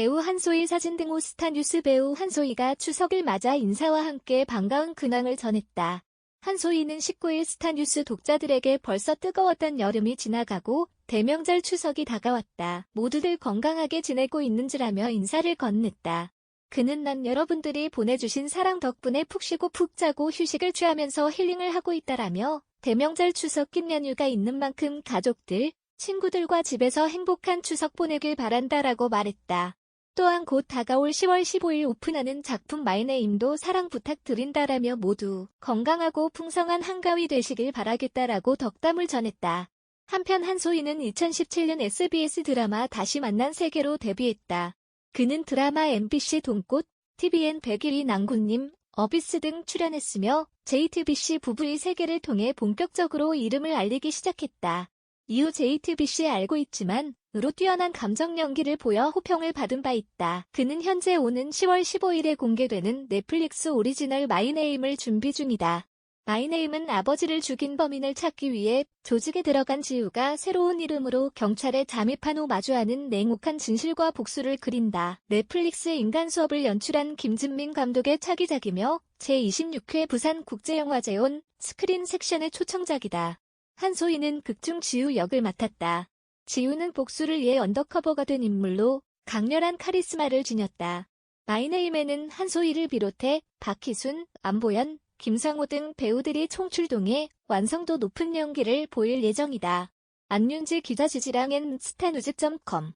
배우 한소희 사진 등 오스타 뉴스 배우 한소희가 추석을 맞아 인사와 함께 반가운 근황을 전했다. 한소희는 19일 스타 뉴스 독자들에게 벌써 뜨거웠던 여름이 지나가고 대명절 추석이 다가왔다. 모두들 건강하게 지내고 있는지라며 인사를 건넸다. 그는 난 여러분들이 보내주신 사랑 덕분에 푹 쉬고 푹 자고 휴식을 취하면서 힐링을 하고 있다라며 대명절 추석 긴 연휴가 있는 만큼 가족들, 친구들과 집에서 행복한 추석 보내길 바란다라고 말했다. 또한 곧 다가올 10월 15일 오픈하는 작품 마이네임도 사랑 부탁드린다라며 모두 건강하고 풍성한 한가위 되시길 바라겠다라고 덕담을 전했다. 한편 한소희는 2017년 SBS 드라마 다시 만난 세계로 데뷔했다. 그는 드라마 MBC 동꽃, TVN 백일이 낭군님, 어비스 등 출연했으며 JTBC 부부의 세계를 통해 본격적으로 이름을 알리기 시작했다. 이후 JTBC에 알고 있지만 으로 뛰어난 감정 연기를 보여 호평을 받은 바 있다. 그는 현재 오는 10월 15일에 공개되는 넷플릭스 오리지널 마이네임을 준비 중이다. 마이네임은 아버지를 죽인 범인을 찾기 위해 조직에 들어간 지우가 새로운 이름으로 경찰에 잠입한 후 마주하는 냉혹한 진실과 복수를 그린다. 넷플릭스 인간 수업을 연출한 김진민 감독의 차기작이며 제26회 부산국제영화제온 스크린 섹션의 초청작이다. 한소희는 극중 지우 역을 맡았다. 지우는 복수를 위해 언더커버가 된 인물로 강렬한 카리스마를 지녔다. 마이네임에는 한소희를 비롯해 박희순, 안보연, 김상호 등 배우들이 총출동해 완성도 높은 연기를 보일 예정이다. 안윤지 기자 지지랑엔 스타뉴즈.com